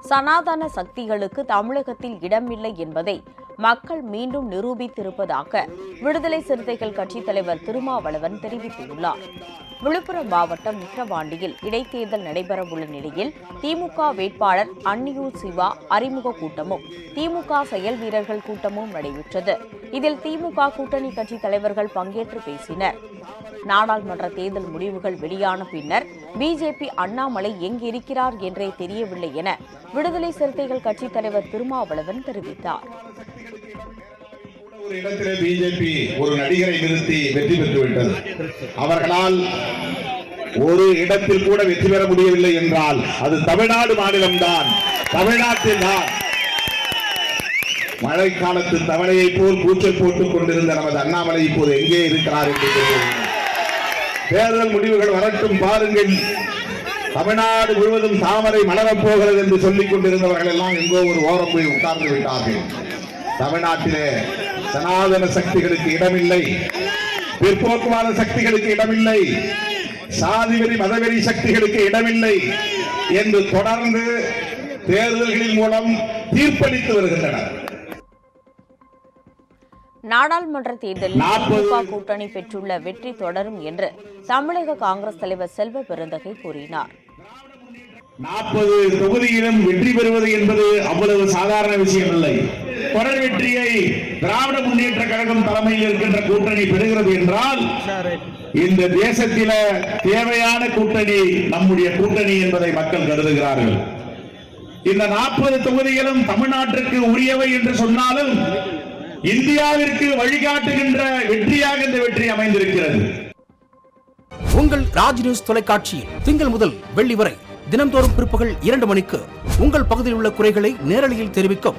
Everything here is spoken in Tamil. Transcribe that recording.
சனாதன சக்திகளுக்கு தமிழகத்தில் இடமில்லை என்பதை மக்கள் மீண்டும் நிரூபித்திருப்பதாக விடுதலை சிறுத்தைகள் கட்சித் தலைவர் திருமாவளவன் தெரிவித்துள்ளார். விழுப்புரம் மாவட்டம் விக்கிரவாண்டியில் இடைத்தேர்தல் நடைபெறவுள்ள நிலையில் திமுக வேட்பாளர் அன்னியூர் சிவா அறிமுக கூட்டமும் திமுக செயல் வீரர்கள் கூட்டமும் நடைபெற்றது. இதில் திமுக கூட்டணி கட்சி தலைவர்கள் பங்கேற்று பேசினர். நாடாளுமன்ற தேர்தல் முடிவுகள் வெளியான பின்னர் பிஜேபி அண்ணாமலை எங்கிருக்கிறார் என்றே தெரியவில்லை என விடுதலை சிறுத்தைகள் கட்சித் தலைவர் திருமாவளவன் தெரிவித்தார். ஒரு இடத்திலே பிஜேபி ஒரு நடிகரை நிறுத்தி வெற்றி பெற்றுவிட்டது அவர்களால் ஒரு இடத்தில் கூட வெற்றி பெற முடியவில்லை என்றால் அது தமிழ்நாடு மாநிலம்தான். தமிழ்நாட்டில் தான். மழை காலத்து தவளையை போல் கூச்சல் போட்டுக் கொண்டிருந்த நமது அண்ணாமலை இப்போது எங்கே இருக்கிறார் என்று தேர்தல் முடிவுகள் வரட்டும் பாருங்கள். தமிழ்நாடு முழுவதும் தாமரை மலரப் போகிறது என்று சொல்லிக் கொண்டிருந்தவர்கள் எல்லாம் எங்கோ ஒரு ஓரம் போய் உட்கார்ந்து விட்டார்கள். தமிழ்நாட்டிலே சனாதன சக்திகளுக்கு இடமில்லை. பிற்போக்குவாத சக்திகளுக்கு இடமில்லை. சாதிவெறி மதவெறி சக்திகளுக்கு இடமில்லை என்று தொடர்ந்து தேர்தல்களின் மூலம் தீர்ப்பளித்து வருகின்றனர். நாடாளுமன்ற தேர்தலில் திமுக கூட்டணி பெற்றுள்ள வெற்றி தொடரும் என்று தமிழக காங்கிரஸ் தலைவர் செல்வ பெருந்தகை கூறினார். நாற்பது தொகுதியிலும் வெற்றி பெறுவது என்பது அவ்வளவு சாதாரண விஷயம் இல்லை தொடர் வெற்றியை திராவிட முன்னேற்ற கழகம் தலைமையில் இருக்கின்ற கூட்டணி பெறுகிறது என்றால் இந்த தேசத்தில தேவையான கூட்டணி நம்முடைய கூட்டணி என்பதை மக்கள் கருதுகிறார்கள். இந்த நாற்பது தொகுதிகளும் தமிழ்நாட்டிற்கு உரியவை என்று சொன்னாலும் இந்தியாவிற்கு வழிகாட்டுகின்ற வெற்றியாக இந்த வெற்றி அமைந்திருக்கிறது. உங்கள் ராஜ் நியூஸ் தொலைக்காட்சியில் திங்கள் முதல் வெள்ளி வரை தினம்தோறும் பிற்பகல் இரண்டு மணிக்கு உங்கள் பகுதியில் உள்ள குறைகளை நேரலையில் தெரிவிக்கும்